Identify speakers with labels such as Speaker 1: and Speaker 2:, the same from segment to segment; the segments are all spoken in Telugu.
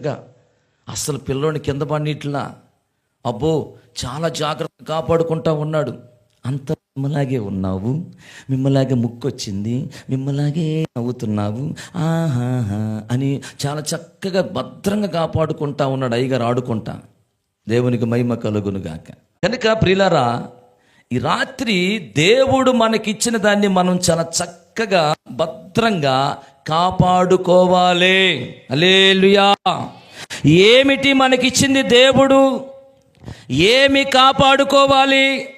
Speaker 1: గా. అసలు పిల్లోని కింద పడినట్లా అబ్బో చాలా జాగ్రత్త కాపాడుకుంటా ఉన్నాడు. అంత మిమ్మలాగే ఉన్నావు. మిమ్మలాగే ముక్కొచ్చింది. మిమ్మలాగే నవ్వుతున్నావు. ఆహాహా అని చాలా చక్కగా భద్రంగా కాపాడుకుంటా ఉన్నాడు అయ్యగారు ఆడుకుంటా. దేవునికి మహిమ కలుగునుగాక కనుక ప్రిలారా ఈ రాత్రి దేవుడు మనకిచ్చిన దాన్ని మనం చాలా చక్కగా భద్రంగా కాపాడుకోవాలి. అలేలుయా ఏమిటి మనకిచ్చింది దేవుడు? ఏమి కాపాడుకోవాలి?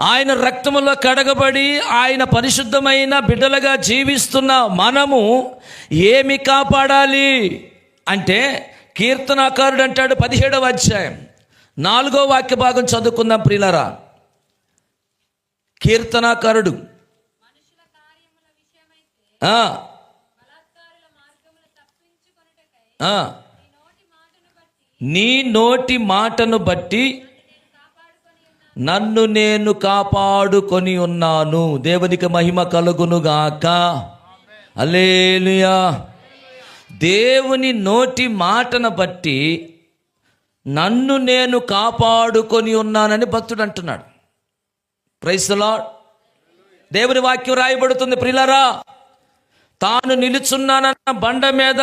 Speaker 1: ఆయన రక్తములో కడగబడి ఆయన పరిశుద్ధమైన బిడ్డలుగా జీవిస్తున్న మనము ఏమి కాపాడాలి? అంటే కీర్తనాకారుడు అంటాడు పదిహేడవ అధ్యాయం. నాలుగో వాక్య భాగం చదువుకుందాం ప్రియులరా. కీర్తనాకారుడు. నీ నోటి మాటను బట్టి నన్ను నేను కాపాడుకొని ఉన్నాను. దేవునికి మహిమ కలుగునుగాక. అలేలుయా దేవుని నోటి మాటను బట్టి నన్ను నేను కాపాడుకొని ఉన్నానని భక్తుడు అంటున్నాడు. ప్రైస్లా దేవుని వాక్యం రాయబడుతుంది ప్రిలరా. తాను నిలుచున్నానన్న బండ మీద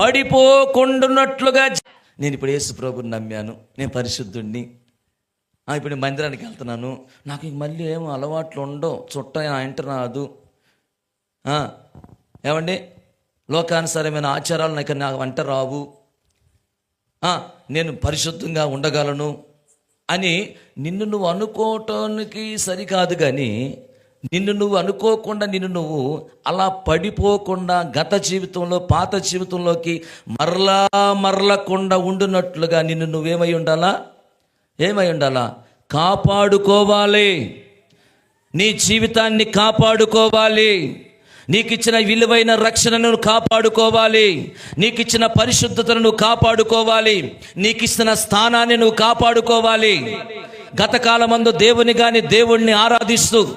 Speaker 1: పడిపోకుండాన్నట్లుగా నేను ఇప్పుడు యేసు ప్రభుని నమ్మాను. నేను పరిశుద్ధుణ్ణి. ఇప్పుడు నేను మందిరానికి వెళ్తున్నాను. నాకు ఇంక మళ్ళీ ఏమో అలవాట్లు ఉండవు. చుట్ట ఇంట రాదు. ఏమండి? లోకానుసారమైన ఆచారాలు నాకు నాకు వంట రావు. నేను పరిశుద్ధంగా ఉండగలను అని నిన్ను నువ్వు అనుకోవటానికి సరికాదు కానీ నిన్ను నువ్వు అనుకోకుండా నిన్ను నువ్వు అలా పడిపోకుండా గత జీవితంలో పాత జీవితంలోకి మరలా మరలకుండా ఉండునట్లుగా నిన్ను నువ్వేమై ఉండాలా? ఏమై ఉండాలా? కాపాడుకోవాలి. నీ జీవితాన్ని కాపాడుకోవాలి. నీకిచ్చిన విలువైన రక్షణను కాపాడుకోవాలి. నీకిచ్చిన పరిశుద్ధతను నువ్వు కాపాడుకోవాలి. నీకిచ్చిన స్థానాన్ని నువ్వు కాపాడుకోవాలి. గతకాలమందు దేవుని గాని దేవుణ్ణి ఆరాధిస్తూ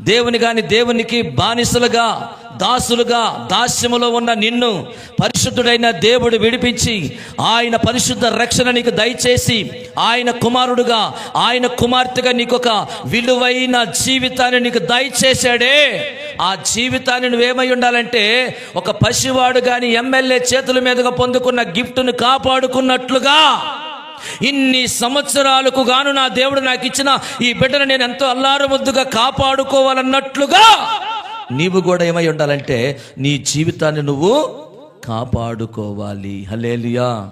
Speaker 1: దేవుని కాని దేవునికి బానిసలుగా దాసులుగా దాస్యములో ఉన్న నిన్ను పరిశుద్ధుడైన దేవుడు విడిపించి ఆయన పరిశుద్ధ రక్షణ నీకు దయచేసి ఆయన కుమారుడుగా ఆయన కుమార్తెగా నీకు ఒక విలువైన జీవితాన్ని నీకు దయచేశాడే. ఆ జీవితాన్ని నువ్వేమై ఉండాలంటే ఒక పసివాడు కానీ ఎమ్మెల్యే చేతుల మీదుగా పొందుకున్న గిఫ్ట్ను కాపాడుకున్నట్లుగా. ఇన్ని సంవత్సరాలకు గాను నా దేవుడు నాకు ఇచ్చిన ఈ బిడ్డను నేను ఎంతో అల్లారు ముద్దుగా కాపాడుకోవాలన్నట్లుగా నీవు కూడా ఏమై ఉండాలంటే నీ జీవితాన్ని నువ్వు కాపాడుకోవాలి. హలేలియా